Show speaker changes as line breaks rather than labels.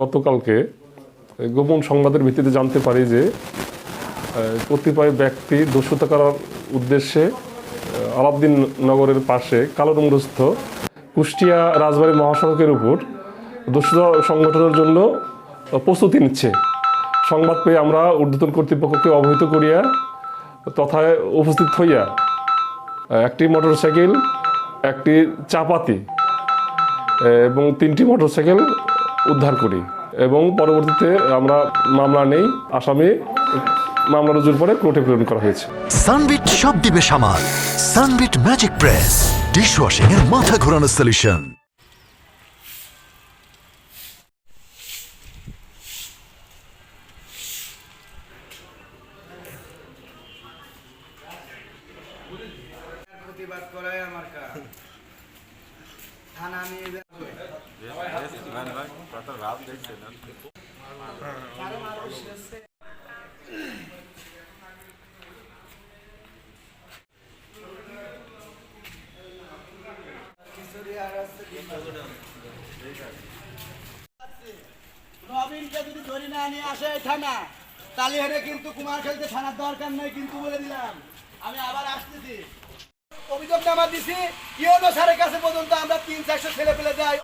গতকালকে গোপন সংবাদের ভিত্তিতে জানতে পারি যে কতিপয় ব্যক্তি দস্যুতা করার উদ্দেশ্যে আলাউদ্দিন নগরের পাশে কালোরঙ্গস্থ কুষ্টিয়া রাজবাড়ী মহাসড়কের উপর দস্যুতা সংগঠনের জন্য প্রস্তুতি নিচ্ছে। সংবাদ পেয়ে আমরা ঊর্ধ্বতন কর্তৃপক্ষকে অবহিত করিয়া তথায় উপস্থিত হইয়া একটি মোটরসাইকেল, একটি চাপাতি এবং তিনটি মোটরসাইকেল উদ্ধার করি এবং পরবর্তীতে আমরা মামলা নেই আসামি মামলা রুজুর পরে কোর্টে প্রেরণ করা হয়েছে।
সানবিট সব দিবে সামাল। সানবিট ম্যাজিক প্রেস ডিশওয়াশিং এর মাথা ঘোরানো সলিউশন
প্রতিবাদ করাই আমার কাজ। থানা নিয়ে যা- খিচুড়ি আর আছে
নবীনকে যদি ধরে নিয়ে আসে থানা, তাহলে কিন্তু কুমার খেলতে থানার দরকার নেই কিন্তু বলে দিলাম। আমি আবার আসতেছি। অভিযোগ নামা দিছি ইউনো স্যারের কাছে পর্যন্ত আমরা তিন চারশো ছেলে পেলে যাই।